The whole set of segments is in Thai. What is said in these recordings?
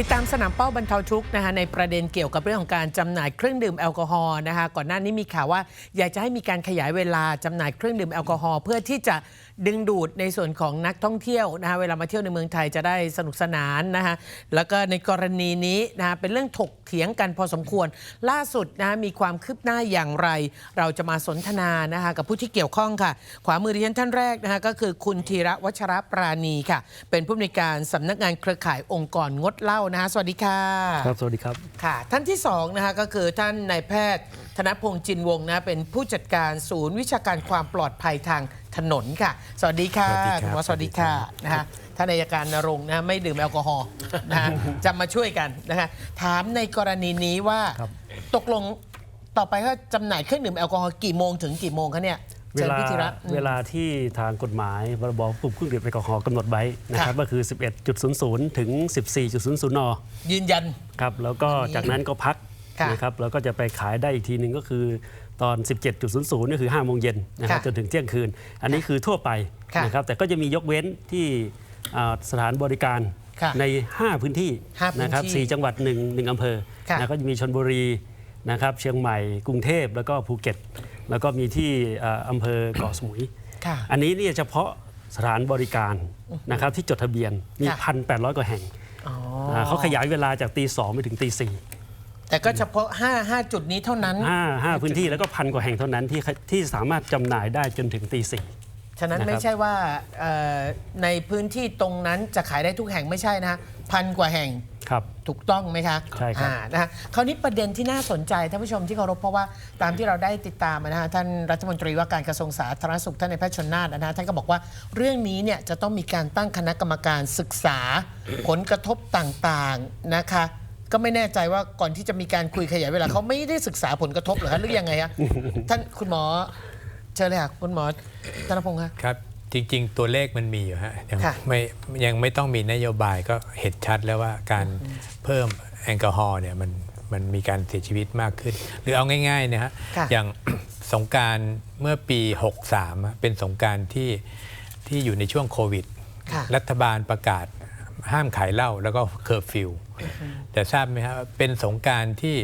ติดตามสนามเป้าบรรเทาทุกข์นะคะในประเด็นเกี่ยวกับเรื่องของการจำหน่ายเครื่องดื่มแอลกอฮอล์นะคะก่อนหน้านี้มีข่าวว่าอยากจะให้มีการขยายเวลาจำหน่ายเครื่องดื่มแอลกอฮอล์เพื่อที่จะ ดึงดูดในส่วนของนักท่องเที่ยวนะคะเวลามาเที่ยวในเมืองไทยจะได้สนุกสนานนะคะแล้วก็ในกรณีนี้นะคะเป็นเรื่องถกเถียงกันพอสมควร ล่าสุดนะคะมีความคืบหน้าอย่างไร เราจะมาสนทนานะคะกับผู้ที่เกี่ยวข้องค่ะ ขวามือดิฉันท่านแรกนะคะก็คือคุณธีระวัชรปราณีค่ะ เป็นผู้อำนวยการสำนักงานเครือข่ายองค์กรงดเหล้านะคะสวัสดีค่ะครับสวัสดีครับค่ะ ท่านที่สองนะคะก็คือท่านนายแพทย์ธนพงษ์จินวงศ์นะเป็นผู้จัดการศูนย์วิชาการความปลอดภัยทาง ถนนค่ะ สวัสดีค่ะสวัสดีครับคุณหมอสวัสดีค่ะนะคะท่านนายการนรงค์นะไม่ดื่มแอลกอฮอล์นะคะจะมาช่วยกันนะคะถามในกรณีนี้ว่าครับ ตกลงต่อไปก็จำหน่ายเครื่องดื่มแอลกอฮอล์กี่โมงถึงกี่โมงคะเนี่ยเวเชิญลาพิธีระอืม เวลาที่ทางกฎหมายพรบควบคุมเครื่องดื่มแอลกอฮอล์กำหนดไว้นะครับค่ะ ก็คือ 11.00 ถึง 14.00 น ยืนยัน ครับ แล้วก็อันนี้จากนั้นก็พัก ค่ะนะครับแล้วก็จะไปขายได้อีกทีหนึ่งก็คือตอน 17.00นี่คือ5โมงเย็นนะครับค่ะจนถึงเที่ยงคืน อันนี้คือทั่วไปค่ะนะครับแต่ก็จะมียกเว้นที่อ่าสถานบริการค่ะใน 5 พื้นที่ห้าพื้นที่นะครับสี่จังหวัด1งหนึ่งอำเภอค่ะนะก็จะมีชนบุรีนะครับเชียงใหม่กรุงเทพแล้วก็ภูเก็ต แล้วก็มีที่อ่าอำเภอเกาะสมุย ค่ะอันนี้เนี่ยเฉพาะสถานบริการนะครับที่จดทะเบียนมี ค่ะพันแปดร้อยกว่าแห่งอ๋อาเขาขยายเวลาจากตีสองไปถึงตีสี่ แต่ก็เฉพาะ 5 5 จุดนี้เท่านั้น ห้าห้าพื้นที่แล้วก็พันกว่าแห่งเท่านั้นที่ที่สามารถจำหน่ายได้จนถึงตีสี่ ฉะนั้นนะครับ ไม่ใช่ว่าเอ่อในพื้นที่ตรงนั้นจะขายได้ทุกแห่งไม่ใช่นะฮะพันกว่าแห่ง ครับ ถูกต้องไหมคะใช่ครับ อ่านะฮะคราวนี้ประเด็นที่น่าสนใจท่านผู้ชมที่เคารพเพราะว่าตามที่เราได้ติดตามนะฮะท่านรัฐมนตรีว่าการกระทรวงสาธารณสุขท่านในายแพทย์ชนน่านนะฮะท่านก็บอกว่าเรื่องนี้เนี่ยจะต้องมีการตั้งคณะกรรมการศึกษา ผลกระทบต่างๆนะคะ ก็ไม่แน่ใจว่าก่อนที่จะมีการคุยขยายเวลาเขาไม่ได้ศึกษาผลกระทบเหรอคะหรือยังไงอะท่านคุณหมอเชิญเลยค่ะคุณหมอธนพงศ์คะ ครับจริงๆ ตัวเลขมันมีอยู่ฮะยังค่ะ ไม่ยังไม่ต้องมีนโยบายก็เห็นชัดแล้วว่าการเพิ่มแอลกอฮอล์เนี่ยมันมันมีการเสียชีวิตมากขึ้น หรือเอาง่ายๆนะฮะค่ะ อย่าง สงกรารเมื่อปี 63อะเป็นสงกรารที่ที่อยู่ในช่วงโควิด ค่ะ รัฐบาลประกาศ ห้ามขายเหล้าแล้วก็เคอร์ฟิวแต่ทราบไหมครับเป็นสงกรารที่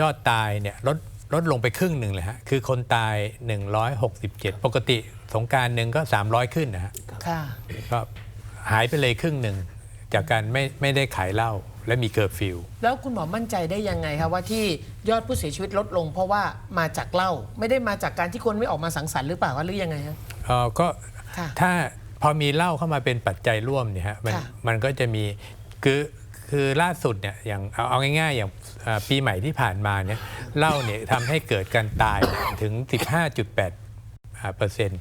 ยอดตายเนี่ยลดลดลงไปครึ่งหนึ่งเลยฮะคือคนตาย 167 ปกติสงกรารหนึ่งก็ 300 ขึ้นนะฮะค่ะก็หายไปเลยครึ่งหนึ่งจากการไม่ไม่ได้ขายเหล้าและมีเคอร์ฟิวแล้วคุณหมอมั่นใจได้ยังไงครับว่าที่ยอดผู้เสียชีวิตลดลง เพราะว่ามาจากเหล้าไม่ได้มาจากการที่คนไม่ออกมาสังสรรค์หรือเปล่าว่าหรือยังไงฮะเอ่อก็ค่ะถ้า พอมีเหล้าเข้ามาเป็นปัจจัยร่วมเนี่ยฮะมันค่ะ มันก็จะมีคือคือล่าสุดเนี่ยอย่างเอาเอาง่ายๆ อย่างเอ่อปีใหม่ที่ผ่านมาเนี่ยเหล้าเนี่ยทำให้เกิดการตายถึง 15.8อ่าเปอร์เซ็นต์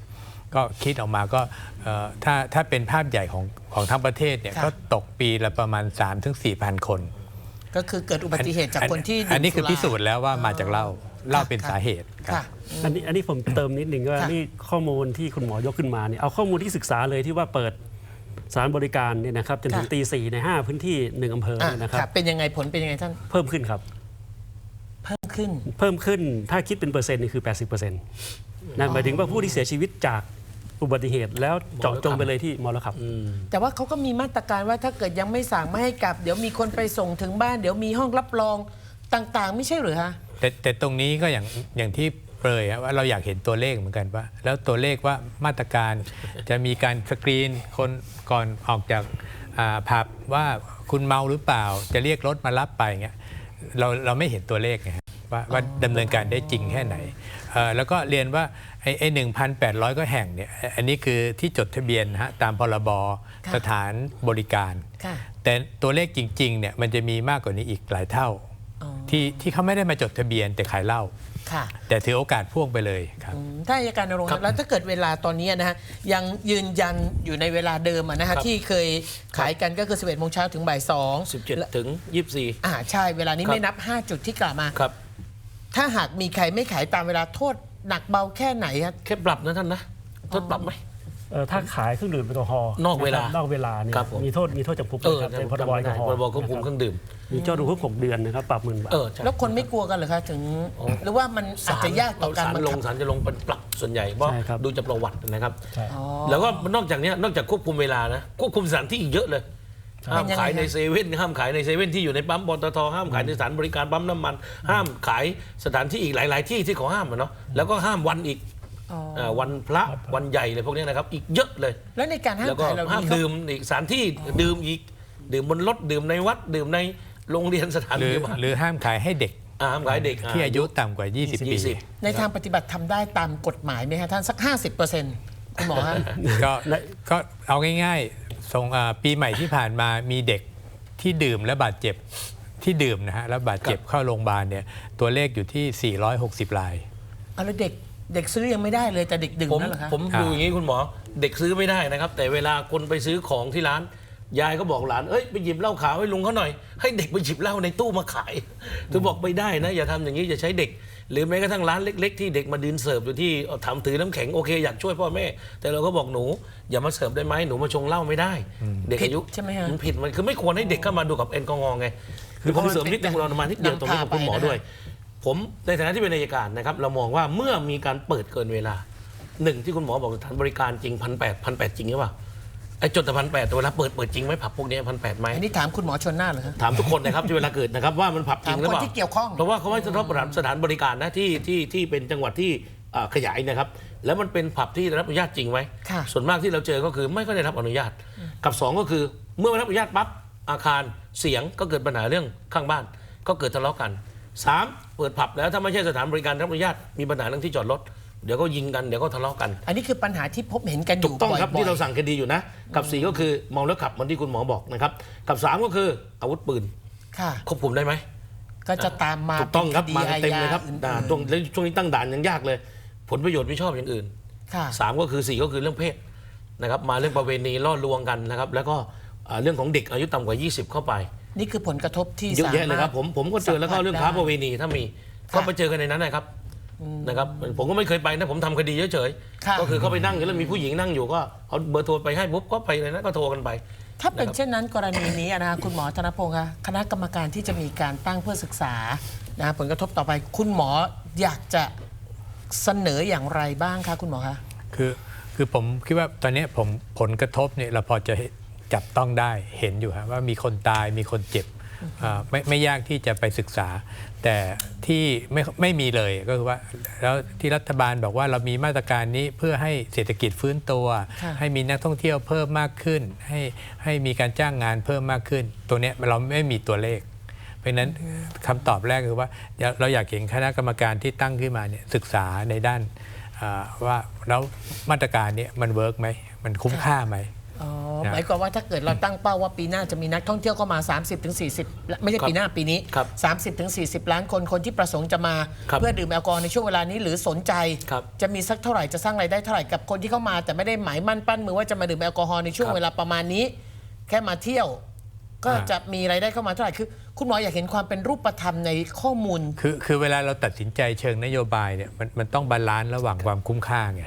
ก็คิดออกมาก็เอ่อถ้าถ้าเป็นภาพใหญ่ของของทั้งประเทศเนี่ยค่ะ ก็ตกปีละประมาณ 3-4,000 คน ก็คือเกิดอุบัติเหตุจากคนที่ดื่มอันนี้คือสุรา พิสูจน์แล้วว่ามาจากเหล้า เหล้าเป็นสาเหตุครับ ค่ะ อันนี้อันนี้ผมเติมนิดหนึ่งว่าค่ะ นี่ข้อมูลที่คุณหมอยกขึ้นมาเนี่ยเอาข้อมูลที่ศึกษาเลยที่ว่าเปิดสถานบริการเนี่ยนะครับจนถึงค่ะตีสี่ใน 5 พื้นที่หนึ่งอำเภออะเนี่ยนะครับค่ะเป็นยังไงผลเป็นยังไงท่านเพิ่มขึ้นครับ เพิ่มขึ้น เพิ่มขึ้นถ้าคิดเป็นเปอร์เซ็นต์นี่คือ 80%นะหมายถึงว่าผู้ที่เสียชีวิตจากอุบัติเหตุ แล้วเจาะจงไปเลยที่มรขับ แต่ว่าเขาก็มีมาตรการว่าถ้าเกิดยังไม่สั่งไม่ให้กลับ เดี๋ยวมีคนไปส่งถึงบ้าน เดี๋ยวมีห้องรับรองต่างๆ ไม่ใช่หรือฮะ แต่แต่ตรงนี้ก็อย่างอย่างที่เปรยอะว่าเราอยากเห็นตัวเลขเหมือนกันว่า แล้วตัวเลขว่ามาตรการจะมีการสกรีนคนก่อนออกจากอ่าผับว่าคุณเมาหรือเปล่า จะเรียกรถมารับไปเงี้ยเราเราไม่เห็นตัวเลขไงฮะว่าว่าดำเนินการได้จริงแค่ไหนเอ่อแล้วก็เรียนว่าไอ้ไอ้หนึ่งพันแปดร้อยก็แห่งเนี่ยอันนี้คือที่จดทะเบียนนะฮะตามพรบค่ะสถานบริการ ค่ะ แต่ตัวเลขจริงๆเนี่ยมันจะมีมากกว่านี้อีกหลายเท่าอ๋อ ที่ที่เขาไม่ได้มาจดทะเบียนแต่ขายเหล้าค่ะ แต่ถือโอกาสพ่วงไปเลยครับอืมถ้าอัยการนรงค์แล้วถ้าเกิดเวลาตอนนี้นะฮะยังยืนยันอยู่ในเวลาเดิมอะนะฮะครับที่เคยขายกันก็คือ 11โมงเช้าถึงบ่าย2 17 ถึง 24 อ่าใช่เวลานี้ครับ ไม่นับ 5 จุดที่กล่าวมา ครับ ถ้าหากมีใครไม่ขายตามเวลาโทษหนักเบาแค่ไหนครับแค่ปรับนะท่านนะโทษปรับไหม เอ่อถ้าขายเครื่องดื่มแอลกอฮอล์นอกเวลาะครับนอกเวลาเนี่ยครับผม มีโทษมีโทษจำคุกเออนะครับในพรบจำแอไม่ลกได้อฮอล์พรบควบคุมเคนะรื่องดื่ม มีโทษจำคุกหกเดือนนะครับปรับหมื่นบาท เออใช่ แล้วคนไม่กลัวกันเหรอคะถึงหรือว่ามันอาจจะยากต่อการศาลบังลคังบศาลจะลงเป็นปรับส่วนใหญ่เพราะใช่ครับ ดูจากประวัตินะครับ ใช่อ๋อแล้วก็นอกจากเนี้ยนอกจากควบคุมเวลานะควบคุมสถานที่อีกเยอะเลย ห้ามเป็นยังไงขายในคะเซเว่นห้ามขายในเซเว่นที่อยู่ในปั๊มปตทห้ามขายในสถานบริการปั๊มน้ำมัน ห้ามขายสถานที่อีกหลาย ๆ ที่ที่เขาห้ามอะเนาะแล้วก็ห้ามวันอีก อ๋อาวันพระวันใหญ่เลยพวกเนี้ยนะครับ อีกเยอะเลย แล้วในการห้ามแล้วก็ขายเหล่าห้ามนี้เขาดื่มอีกสถานที่ดื่มอีก ดื่มบนรถดื่มในวัดดื่มในโรงเรียนสถานหรือพยาบาลหรือห้ามขายให้เด็กอ่าห้ามขายเด็ก ที่อายุต่ำกว่า 20 ปี 20 ในทางปฏิบัติทำได้ตามกฎหมายไหมฮะท่านสัก 50%คุณหมอฮะ ก็ก็เอาง่ายๆส่งอ่าปีใหม่ที่ผ่านมามีเด็กที่ดื่มและบาดเจ็บที่ดื่มนะฮะแล้วบาดเจ็บเข้าโรงพยาบาลเนี่ยตัวเลขอยู่ที่ 460ราย เอาแล้วเด็ก เด็กซื้อยังไม่ได้เลยแต่เด็กดื่มผมนั่นเหรอคะผมอ่าดูอย่างนี้คุณหมอ เด็กซื้อไม่ได้นะครับ แต่เวลาคนไปซื้อของที่ร้าน ยายก็บอกหลานเอ้ยไปหยิบเหล้าขาวให้ลุงเขาหน่อย ให้เด็กไปหยิบเหล้าในตู้มาขายเธอบอกไม่ได้นะ อย่าทำอย่างนี้อย่าใช้เด็ก หรือแม้กระทั่งร้านเล็ก ๆ ที่เด็กมาดินเสิร์ฟอยู่ที่เอาถามถือน้ำแข็งโอเคอยากช่วยพ่อแม่ แต่เราก็บอกหนู อย่ามาเสิร์ฟได้ไหมหนูมาชงเหล้าไม่ได้ เด็กอายุผิดใช่ไหมฮะ นผิดมันคือไม่ควรให้เด็กเข้ามาดูกับแอลกอฮอล์ไงคือผมเสริมนิดนึงเรามานิดเดียวตรงนี้กับคุณหมอด้วย ผมในฐานะที่เป็นนายการนะครับเรามองว่าเมื่อมีการเปิดเกินเวลาหนึ่งที่คุณหมอบอกสถานบริการจริงพันแปดพันแปดจริงหรือเปล่าไอ้จดแต่พันแปดแต่เวลาเปิดเปิดจริงไหมผับพวกนี้พันแปดไหมอันนี้ถามคุณหมอชนหน้าเหรอฮะ ถามทุกคนนะครับที่เวลาเกิดนะครับว่ามันผับจริงหรือเปถามล่าคนที่เกี่ยวข้อง เพราะว่าเขาไม่สถานสถานบริการนะที่ที่ที่เป็นจังหวัดที่อ่าขยายนะครับ แล้วมันเป็นผับที่ได้รับอนุญาตจริงไหมค่ะ ส่วนมากที่เราเจอก็คือไม่ก็ได้รับอนุญาต กับสองก็คือเมื่อไม่รับอนุญาตปั๊บอาคารเสียงก็เกิดปัญหาเรื่องข้างบ้าน ก็เกิดทะเลาะกัน สามเปิดผับแล้วถ้าไม่ใช่สถานบริการรับอนุญาตมีปัญหาเรื่องที่จอดรถเดี๋ยวก็ยิงกันเดี๋ยวก็ทะเลาะกัน อันนี้คือปัญหาที่พบเห็นกันอถูยู่กต้องครับบ่อยๆที่เราสั่งคดีอยู่นะ กับสี่ก็คือเมาแล้วขับเหมือนที่คุณหมอบอกนะครับ กับสามก็คืออาวุธปืนค่ะ ควบคุมได้ไหม ก็จะตามมาถูกต้องครับ ป็นมาคกันเต็มเลยครับอาญาด่าอื่นๆตรงแล้วช่วงนี้ตั้งด่านยังยากเลย ผลประโยชน์ไม่ชอบอย่างอื่น ค่ะ สามก็คือสี่ก็คือเรื่องเพศนะครับมาเรื่องประเวณีล่อลวงกันนะครับแล้วก็อ่าเรื่องของเด็กอายุต่ำกว่า 20 เข้าไป นี่คือผลกระทบที่เยอะแยะเลยครับสาผมผมก็เจอแล้วก็เรื่องค้าประเวณีถ้ามีก็ไปเจอกันในนั้นนะครับนะครับผมก็ไม่เคยไปนะผมทำคดีเฉยค่ะๆก็คือเขาไปนั่งอยู่แล้วมีผู้หญิงนั่งอยู่ก็เอาเบอร์โทรไปให้ปุ๊บก็ไปเลยนะก็โทรกันไป ถ้าเป็นเช่นนั้นกรณีนี้อะนะคุณหมอธนพงศ์คะคณะกรรมการที่จะมีการตั้งเพื่อศึกษานะผลกระทบต่อไปคุณหมออยากจะเสนออย่างไรบ้างคะคุณหมอคะคือคือผมคิดว่าตอนนี้ผมผลกระทบเนี่ยเราพอจะ จับต้องได้เห็นอยู่ฮะว่ามีคนตายมีคนเจ็บอ่าไม่ไม่ยากที่จะไปศึกษา แต่ที่ไม่ไม่มีเลยก็คือว่าแล้วที่รัฐบาลบอกว่าเรามีมาตรการนี้เพื่อให้เศรษฐกิจฟื้นตัวค่ะให้มีนักท่องเที่ยวเพิ่มมากขึ้น ให้ให้มีการจ้างงานเพิ่มมากขึ้น ตัวเนี้ยเราไม่มีตัวเลข เพราะฉะนั้นคำตอบแรกคือว่าเราอยากเห็นคณะกรรมการที่ตั้งขึ้นมาเนี่ยศึกษาในด้านอ่าว่าแล้วมาตรการเนี้มันเวิร์กไหมมันคุ้มค่าไหม อ๋อครับหมายความว่าถ้าเกิดเราตั้งเป้าว่าปีหน้าจะมีนักท่องเที่ยวเข้ามา 30-40 ไม่ใช่ครับปีหน้าปีนี้ ครับ30-40 ล้านคนคนที่ประสงค์จะมาครับเพื่อดื่มแอลกอฮอล์ในช่วงเวลานี้หรือสนใจ ครับจะมีสักเท่าไหร่จะสร้างรายได้เท่าไหร่กับคนที่เข้ามา แต่ไม่ได้หมายมั่นปั้นมือว่าจะมาดื่มแอลกอฮอล์ในช่วงครับเวลาประมาณนี้ แค่มาเที่ยว ก็อ่า จะมีรายได้เข้ามาเท่าไหร่คือ คุณหมออยากเห็นความเป็นรูปธรรมในข้อมูล คือคือเวลาเราตัดสินใจเชิงนโยบายเนี่ยมันมันต้องบาลานซ์ระหว่างความคุ้มค่าไง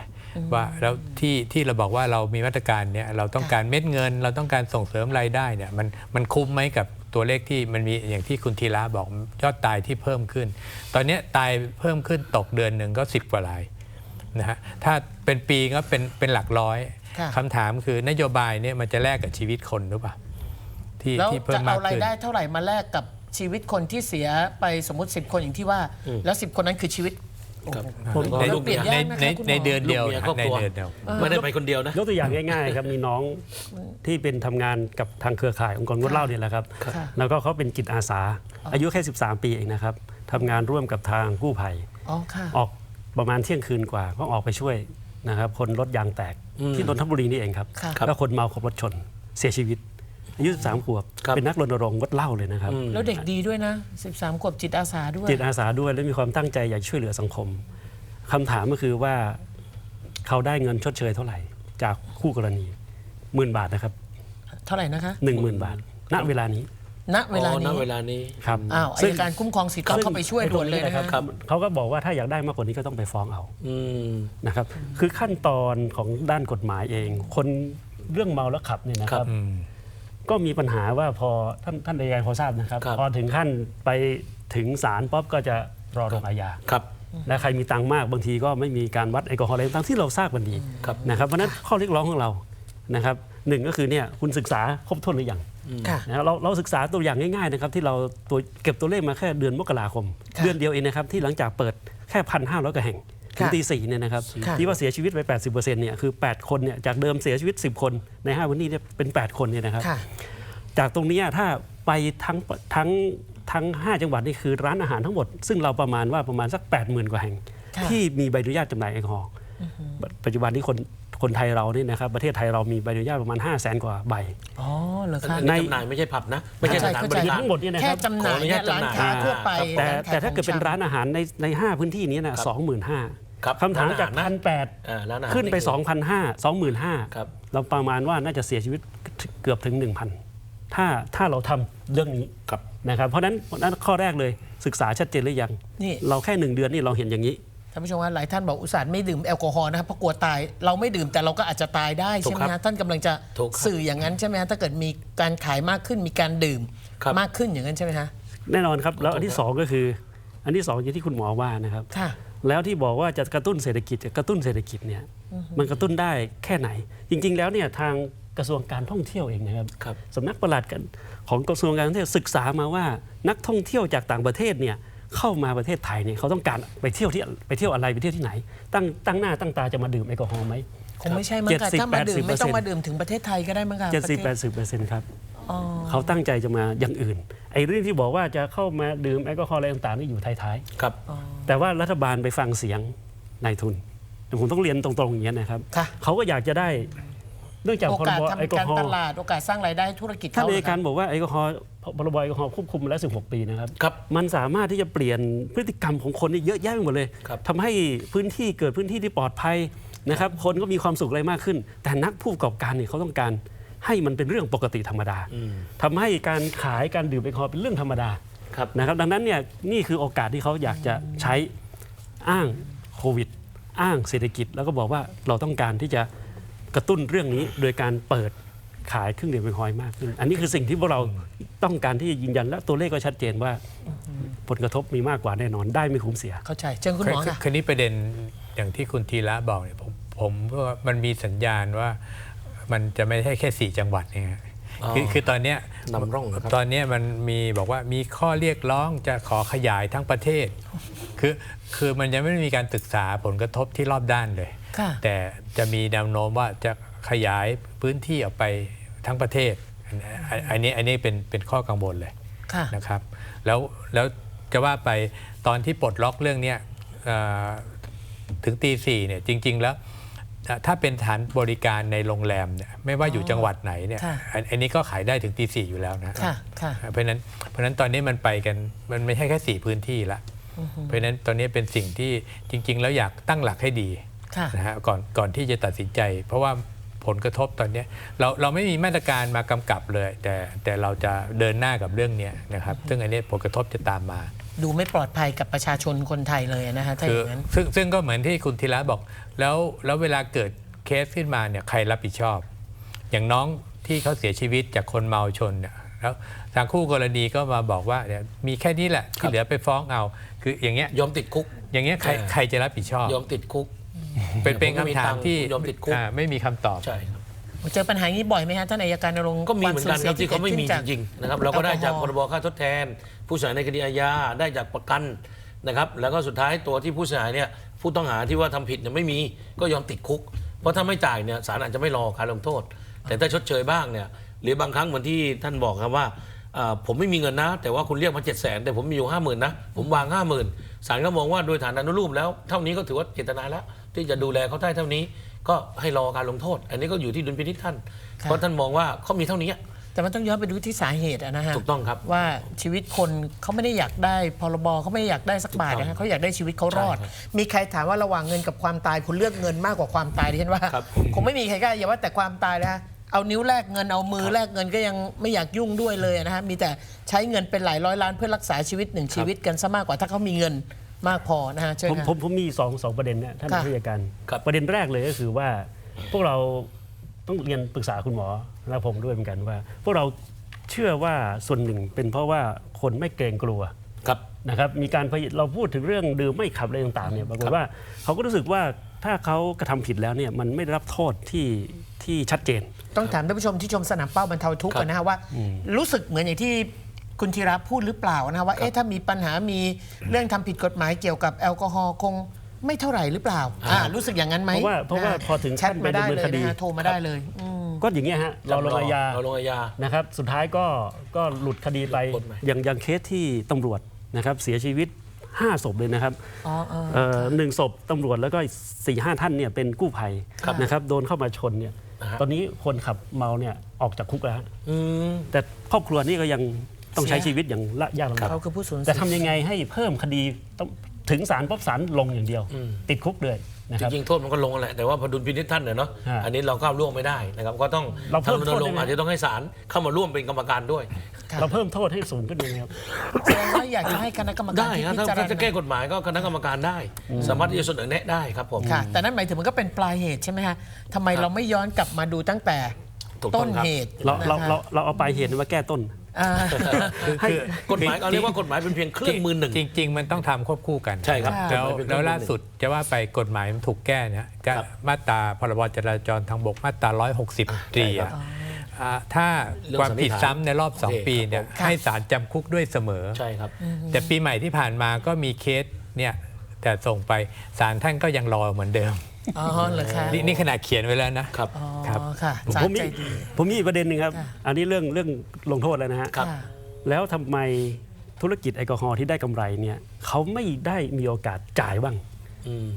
ว่าแล้วที่ที่เราบอกว่าเรามีมาตรการเนี่ยเราต้องการเม็ดเงิน เราต้องการส่งเสริมรายได้เนี่ยมันมันคุ้มไหมกับตัวเลขที่มันมีอย่างที่คุณธีระบอกยอดตายที่เพิ่มขึ้น ตอนเนี้ยตายเพิ่มขึ้นตกเดือนหนึ่งก็ 10 กว่ารายนะฮะถ้าเป็นปีก็เป็นเป็นหลักร้อยค่ะคำถามคือนโยบายเนี่ยมันจะแลกกับชีวิตคนหรือเปล่าที่แล้วที่เพิ่จะมมาเอากรายขึ้นได้เท่าไหร่มาแลกกับชีวิตคนที่เสียไปสมมติ 10 คนอย่างที่ว่า แล้ว 10 คนนั้นคือชีวิต ครับผมแล้วก็ในลูกเมียเปลี่ยนในยากนะคะในคุณหมอในเดือนเดียวลูกเมียนะครอบในครัวเดือนเดียวไม่ได้ไปคนเดียวนะยกตัวอย่างง่ายๆครับมีน้องที่เป็นทำงานกับทางเครือข่ายองค์กรงดเหล้าเนี่ยแหละครับค่ะแล้วก็เขาเป็นจิตอาสา อายุแค่ 13 ปีเองนะครับทำงานร่วมกับทางกู้ภัยอ๋อค่ะออกประมาณเที่ยงคืนกว่าก็ออกไปช่วยนะครับคนรถยางแตกที่นนทบุรีนี่เองครับค่ะแล้วคนเมาขับรถชนเสียชีวิต อายุ13ขวบครับ เป็นนักรณรงค์งดเหล้าเลยนะครับ แล้วเด็กดีด้วยนะ 13ขวบจิตอาสาด้วย จิตอาสาด้วยและมีความตั้งใจอยากช่วยเหลือสังคมคำถามก็คือว่าเขาได้เงินชดเชยเท่าไหร่ จากคู่กรณีหมื่นบาทนะครับเท่าไหร่นะคะ หนึ่งหมื่นบาท ณเวลานี้ณเวลาอ๋อณนี้เวลานี้ ครับอ้าวอัยการคุ้มครองสิทธิ์ต้องเข้าไปช่วยด่วนเลยนะคคะรับเขาก็บอกว่าถ้าอยากได้มากกว่านี้ก็ต้องไปฟ้องเอาอืม นะครับ คือขั้นตอนของด้านกฎหมายเอง คนเรื่องเมาแล้วขับเนี่ยนะคครัรับ บ ก็มีปัญหาว่าพอท่านท่านอัยการพอทราบนะครับ ครับ พอถึงขั้นไปถึงศาลป๊อบก็จะรอลงอาญา ครับ และใครมีตังค์มากบางทีก็ไม่มีการวัดแอลกอฮอล์อะไรต่างๆที่เราทราบกันดีครับ นะครับเพราะฉะนั้นข้อเรียกร้องของเรานะครับหนึ่งก็คือเนี่ยคุณศึกษาครบถ้วนหรือยังค่ะ นะเราเราศึกษาตัวอย่างง่ายๆนะครับที่เราตัวเก็บตัวเลขมาแค่เดือนมกราคม ค่ะ เดือนเดียวเองนะครับที่หลังจากเปิดแค่พันห้าร้อยกว่าแห่ง ถึงค่ะตีสี่เนี่ยนะครับค่ะที่ว่าเสียชีวิตไป 80%เนี่ยคือ 8 คนเนี่ยจากเดิมเสียชีวิต 10 คนใน5วันนี้เนี่ยเป็น 8 คนเนี่ยนะครับค่ะจากตรงเนี้ยถ้าไปทั้งทั้งทั้ง 5 จังหวัดนี่คือร้านอาหารทั้งหมด ซึ่งเราประมาณว่าประมาณสัก 80,000 กว่าแห่งค่ะที่มีใบอนุญาตจำหน่ายแอลกอฮอล์ปัจจุบันนี้คนคนไทยเรานี่นะครับประเทศไทยเรามีใบอนุญาตประมาณ 5 0 0 0 0 0กว่าใบอ๋อเหรอคะอันนี้จำหน่ายไม่ใช่ผับนะไม่ใช่สถานบริเข้การทั้งหมดเนี่ยนะคแค่รับจำหน่ายเนี่ยขออนุญาตร้านจำหน่ายค้าทั่วไปแต่ร้ขยแต่ถ้าเกิดเป็นของชำร้านอาหารในในห้าพื้นที่นี้นะสองหมื่นห้า ครับคำถามจากร้านอาหารนะพันแปดอ่าร้านอาหารขึ้นไป นี่คือสองพันห้าสองหมื่นห้าครับ เราประมาณว่าน่าจะเสียชีวิตเกือบถึง 1,000 ถ้าถ้าเราทำเรื่องนี้ครับ นะครับเพราะฉะนั้นนั้นข้อแรกเลยศึกษาชัดเจนหรือยังนี่ เราแค่หนึ่งเดือนนี่เราเห็นอย่างนี้ ท่านผู้ชมว่าหลายท่านบอกอุตส่าห์ไม่ดื่มแอลกอฮอล์นะครับเพราะกลัวตายเราไม่ดื่มแต่เราก็อาจจะตายได้ถูใช่กไหมครัฮะบท่านกำลังจะถูกครับสื่ออย่างนั้นใช่ไหมฮะถ้าเกิดมีการขายมากขึ้นมีการดื่มครับ มากขึ้นอย่างนั้นใช่ไหมฮะแน่นอนครับแล้วอันที่สองก็คือ อันที่สองอย่างที่คุณหมอว่านะครับ ค่ะ แล้วที่บอกว่าจะกระตุ้นเศรษฐกิจจะกระตุ้นเศรษฐกิจเนี่ยมันกระตุ้นได้แค่ไหน จริง ๆ แล้วเนี่ยทางกระทรวงการท่องเที่ยวเองนะครับครับสำนักปลัดกันของกระทรวงการท่องเที่ยวศึกษามาว่านักท่องเที่ยวจากต่างประเทศเนี่ยเข้ามาประเทศไทยเนี่ยเขาต้องการไปเที่ยวที่ไปเที่ยวอะไรไปเที่ยวที่ไหน ตั้งตั้งหน้าตั้งตาจะมาดื่มแอลกอฮอล์ไหมคงไม่ใช่มั้งค่ะ70ถ้ามาดื่มไม่ต้อง80%มาดื่มถึงประเทศไทยก็ได้มั้งค่ะเจ็ดสิบปแประดเทศสิบเปอร์เซ็นต์ครับอ๋อ เขาตั้งใจจะมาอย่างอื่น ไอ้เรื่องที่บอกว่าจะเข้ามาดื่มแอลกอฮอล์อะไรต่างๆนี่อยู่ท้ายๆครับแต่ว่ารัฐบาลไปฟังเสียงนายทุนผมต้องเรียนตรงๆอย่างนี้ยนะครับค่ะ เขาก็อยากจะได้เนื่องจากโอพรกาสบแอลทำกอการฮอตล์ลาด โอกาสสร้างรายได้ธุรกิจท่านเขา อัยเหรอการคะบอกว่าแอลกอฮอล์พรบแอลกอฮอล์ควบคุมมาแล้ว 16 ปีนะครับ ครับ มันสามารถที่จะเปลี่ยนพฤติกรรมของคนนี่เยอะแยะไปหมดเลยครับ ทำให้พื้นที่เกิดพื้นที่ที่ปลอดภัยนะครับ คนก็มีความสุขอะไรมากขึ้น แต่นักผู้ประกอบการเนี่ยเขาต้องการ ให้มันเป็นเรื่องปกติธรรมดาทำให้การขายการดื่มแอลกอฮอล์เป็นเรื่องธรรมดาครับนะครับดังนั้นเนี่ยนี่คือโอกาสที่เขาอยากจะใช้อ้างโควิด อ้างเศรษฐกิจ แล้วก็บอกว่าเราต้องการที่จะกระตุ้นเรื่องนี้โดยการเปิดขายเครื่องดื่มแอลกอฮอล์มากขึ้น อันนี้คือสิ่งที่พวกเราต้องการที่จะยืนยันและตัวเลขก็ชัดเจนว่า ผลกระทบมีมากกว่าแน่นอนได้ไม่คุ้มเสีย เข้าใจเชิญคุณหมอคือค่ะคือนี้ประเด็นอย่างที่คุณทีละบอกเนี่ยผมผมว่ามันมีสัญญาณว่า มันจะไม่ใช่แค่สี่จังหวัดเนี่ยฮะอ๋อคือคือตอนเนี้ยนำร่องนะครับตอนเนี้ยมันมีบอกว่ามีข้อเรียกร้องจะขอขยายทั้งประเทศ คือคือมันยังไม่ได้มีการศึกษาผลกระทบที่รอบด้านเลย ค่ะแต่จะมีแนวโน้มว่าจะขยายพื้นที่ออกไปทั้งประเทศอันอันนี้อันนี้เป็นเป็นข้อกังวลเลยค่ะ นะครับแล้วแล้วจะว่าไปตอนที่ปลดล็อกเรื่องเนี้ยเอ่อถึงตีสี่เนี่ยจริง ๆ แล้วเอ่อ ถ้าเป็นสถานบริการในโรงแรมเนี่ยไม่ว่าอยู่จังหวัดไหนเนี่ยค่ะอันอันนี้ก็ขายได้ถึงตีสี่อยู่แล้วนะค่ะค่ะ เพราะฉะนั้นเพราะฉะนั้นตอนนี้มันไปกันมันไม่ใช่แค่สี่พื้นที่ละ เพราะฉะนั้นตอนนี้เป็นสิ่งที่จริง ๆ แล้วอยากตั้งหลักให้ดีค่ะ นะฮะก่อนก่อนที่จะตัดสินใจ เพราะว่าผลกระทบตอนเนี้ยเราเราไม่มีมาตรการมากำกับเลย แต่แต่เราจะเดินหน้ากับเรื่องเนี้ยนะครับ ซึ่งอันนี้ผลกระทบจะตามมา ดูไม่ปลอดภัยกับประชาชนคนไทยเลยนะฮะถ้าอคือย่างนั้น ซึ่งซึ่งก็เหมือนที่คุณธีระบอก แล้วแล้วเวลาเกิดเคสขึ้นมาเนี่ยใครรับผิดชอบ อย่างน้องที่เขาเสียชีวิตจากคนเมาชนเนี่ยแล้วทางคู่กรณีก็มาบอกว่าเนี่ยมีแค่นี้แหละที่เหลือไปฟ้องเอา คืออย่างเงี้ยยอมติดคุก อย่างเงี้ยใครเออ ใครจะรับผิดชอบ ยอมติดคุก เป็นเป็นผมก็มีคำถามตังค์ที่ยอมติดคุก อ่าไม่มีคำตอบ ใช่ครับเจอปัญหานี้บ่อยไหมฮะท่านอัยการนรงค์ก็มีเหมือนกันครับที่เขาไม่มีควจสูญเสียริงๆนะครับเราก็ได้จากพรแอลกอฮอล์บค่าทดแทน ผู้เสียหายในคดีอาญาได้จากประกันนะครับแล้วก็สุดท้ายตัวที่ผู้เสียหายเนี่ยผู้ต้องหาที่ว่าทำผิดเนี่ยไม่มีก็ยอมติดคุก เพราะถ้าไม่จ่ายเนี่ยศาลอาจจะไม่รอการลงโทษ แต่ถ้าชดเชยบ้างเนี่ยหรือบางครั้งเหมือนที่ท่านบอกครับว่าผมไม่มีเงินนะ แต่ว่าคุณเรียกมาเจ็ดแสนแต่ผมมีอยู่ห้าหมื่นนะผมวางห้าหมื่นศาลก็มองว่าโดยฐานอนุรูปแล้ว เท่านี้ก็ถือว่าเจตนาแล้ว ที่จะดูแลเขาได้เท่านี้ก็ให้รอการลงโทษ อันนี้ก็อยู่ที่ดุลพินิจท่านเพราะท่านมองว่าเขามีเท่านี้ แต่มันต้องย้อนไปดูที่สาเหตุอะนะฮะถูกต้องครับว่าชีวิตคนเขาไม่ได้อยากได้พรบเขาไม่ได้อยากได้สักบาทนะฮะเขาอยากได้ชีวิตเขารอดใช่ครับมีใครถามว่าระหว่างเงินกับความตายคุณเลือกเงินมากกว่าความตายดิฉันว่า ครับ คงไม่มีใครกล้าอย่าว่าแต่ความตายนะฮะเอานิ้วแลกเงินเอามือแลกเงินก็ยังไม่อยากยุ่งด้วยเลยนะฮะมีแต่ใช้เงินเป็นหลายร้อยล้านเพื่อรักษาชีวิตหนึ่งชีวิตกันซะมากกว่าถ้าเขามีเงินมากพอนะฮะเชิญผมค่ะผมผมมีสองสองประเด็นเนี่ยท่านค่ะผู้จัดการครับ ประเด็นแรกเลยก็คือว่า พวกเราต้องเรียนปรึกษาคุณหมอ และผมด้วยเหมือนกันว่า พวกเราเชื่อว่าส่วนหนึ่งเป็นเพราะว่าคนไม่เกรงกลัวครับนะครับมีการพยเราพูดถึงเรื่องดื่มไม่ขับอะไรต่างๆเนี่ยปรากฏว่าเขาก็รู้สึกว่าถ้าเขากระทำผิดแล้วเนี่ยมันไม่ได้รับโทษที่ที่ชัดเจน ต้องถามท่านผู้ชมที่ชมสนามเป้าบรรเทาทุกข์ครับกันนะฮะว่า รู้สึกเหมือนอย่างที่คุณธีระพูดหรือเปล่านะฮะว่าเอ๊ะถ้ามีปัญหามีเรื่องทำผิดกฎหมายเกี่ยวกับแอลกอฮอล์คงไม่เท่าไหร่หรือเปล่าอ่ารู้สึกอย่างนั้นไหมเพราะว่าเพราะว่านฮพอถึงแชทขั้นไปมาได้ดำเนินเลยคดีนะฮะโทรมาได้เลยอืม ก็อย่างเงี้ยฮะเราลงอาญาเราลงอาญา นะครับสุดท้ายก็ก็หลุดคดีไปหลุดหมดไหมอย่างอย่างเคสที่ตำรวจนะครับเสียชีวิต 5 ศพเลยนะครับอ๋อเออ เอ่อหนึ่งศพตำรวจแล้วก็สี่ห้าท่านเนี่ยเป็นกู้ภัยครับนะครับโดนเข้ามาชนเนี่ยอ่าฮะ ตอนนี้คนขับเมาเนี่ยออกจากคุกแล้วฮะอืม แต่ครอบครัวนี่ก็ยังต้องใช้ชีวิตอย่างละยากลำบาก เขาคือผู้สูญเสีแต่ยทำยังไงให้เพิ่มคดีต้องถึงศาลปุ๊บศาลลงอย่างเดียวอืมติดคุกเลย นะจครับ ริงๆโทษมันก็ลงแหละแต่ว่าพอดุลพินิจท่านเนี่ยเนาะฮะ อันนี้เราก้าวล่วงไม่ได้นะครับก็ต้องเราเพิ่มทางโทษรณรงได้ค์ไหม อาจจะต้องให้ศาลเข้ามาร่วมเป็นกรรมการด้วย ครับเราเพิ่มโทษให้สูงขึ้นเลยครับ แสดงว่าอยากจะให้คณะกรรมการได้ที่ครับพิถ้าจารถ้าจะแก้ณากฎหมายก็คณะกรรมการได้ สามารถที่จะเสนอแนะได้ครับผม ค่ะ แต่นั่นหมายถึงมันก็เป็นปลายเหตุใช่ไหมฮะทำไมเราไม่ย้อนกลับมาดูตั้งแต่ถูกต้ต้องนครับ เหตุเราเรานะคะ เราเราเอาไปลายเหตุมาแก้ต้น อ่าคือให้ คือกฎหมายเอาเรียกว่ากฎหมายเป็นเพียงเครื่องมือหนึ่ง จริงๆ มันต้องทำควบคู่กันใช่ครับค่ะแล้วกฎหมายเป็นเครื่แล้องวมือหนึ่งล่าสุดจะว่าไปกฎหมายมันถูกแก้เนี่ยก็ครับมาตราพรบจราจรทางบกมาตรา 160ตรีใช่ครัอะบอ่าถ้าเรื่องความผิดสันนิษฐานซ้ำในรอบ โอเค 2 ปีเนี่ยครับ ให้ศาลจำคุกด้วยเสมอ ใช่ครับ แต่ปีใหม่ที่ผ่านมาก็มีเคสเนี่ยแต่ส่งไปศาลท่านก็ยังรอเหมือนเดิม อ๋อเหรอคะนี่นี่ขนาดเขียนไว้แล้วนะครับ อ๋อครับค่ะผมสาผมมีใจดี ผมมีอีกประเด็นหนึ่งครับ ค่ะ อันนี้เรื่องเรื่องลงโทษแล้วนะฮะครับค่ะแล้วทำไมธุรกิจแอลกอฮอล์ที่ได้กำไรเนี่ยเขาไม่ได้มีโอกาสจ่ายบ้าง อืม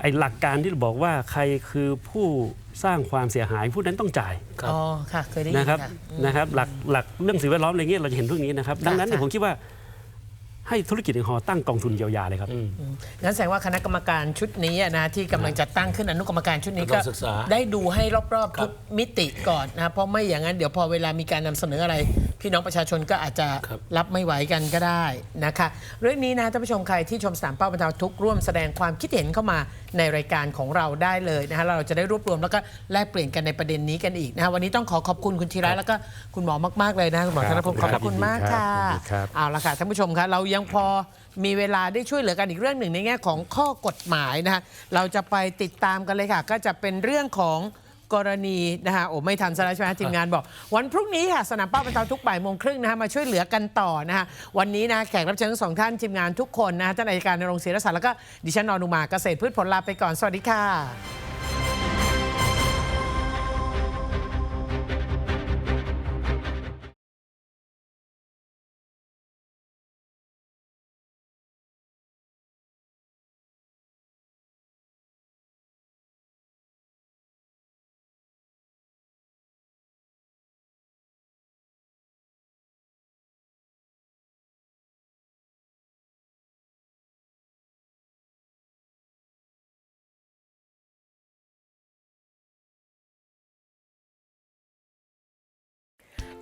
ไอ้หลักการที่บอกว่าใครคือผู้สร้างความเสียหายผู้นั้นต้องจ่าย ครับ อ๋อ ค่ะ เคยได้ยินนะครับค่ะ นะครับหลักหลักเรื่องสิ่งแวดล้อมอะไรเงี้ยเราจะเห็นเรื่องนี้นะครับ ดังนั้นเนี่ยค่ะ ผมคิดว่า ให้ธุรกิจแอลกอฮอล์ตั้งกองทุนเยียวยาเลยครับอืมงั้นแสดงว่าคณะกรรมการชุดนี้อะนะที่กำลังจะตั้งขึ้นอนุกรรมการชุดนี้ต้ก็องศึกษาได้ดูให้รอบๆครัทุบกมิติก่อนนะเพราะไม่อย่างนั้นเดี๋ยวพอเวลามีการนำเสนออะไรพี่น้องประชาชนก็อาจจะครับ รับไม่ไหวกันก็ได้นะคะ เรื่องนี้นะท่านผู้ชมใครที่ชมสามเป้าบรรเทาทุกข์ร่วมแสดงความคิดเห็นเข้ามาในรายการของเราได้เลยนะฮะเราจะได้รวบรวมแล้วก็แลกเปลี่ยนกันในประเด็นนี้กันอีกนะฮะวันนี้ต้องขอขอบคุณคุณธีระแล้วก็คุณหมอมากๆเลยนะคุณหมอคธรับนพงศ์ขอบพระคุณมากค่ะยินดีครับ เอาละค่ะท่านผู้ชมคะเรายังพอมีเวลาได้ช่วยเหลือกันอีกเรื่องหนึ่งในแง่ของข้อกฎหมายนะคะเราจะไปติดตามกันเลยค่ะ ก็จะเป็นเรื่องของ กรณีนะคะโอ้ไม่ทันซะแล้วใช่ไหมทีมงานบอก วันพรุ่งนี้ค่ะสนามเป้าบรรเทาทุกข์บ่ายโมงครึ่งนะคะมาช่วยเหลือกันต่อนะคะวันนี้นะแขกรับเชิญทั้งสองท่านทีมงานทุกคนนะคะท่านอัยการนรงค์ศรีรศักดิ์แล้วก็ดิฉันอนุมาเกษตรพืชผลลาไปก่อนสวัสดีค่ะ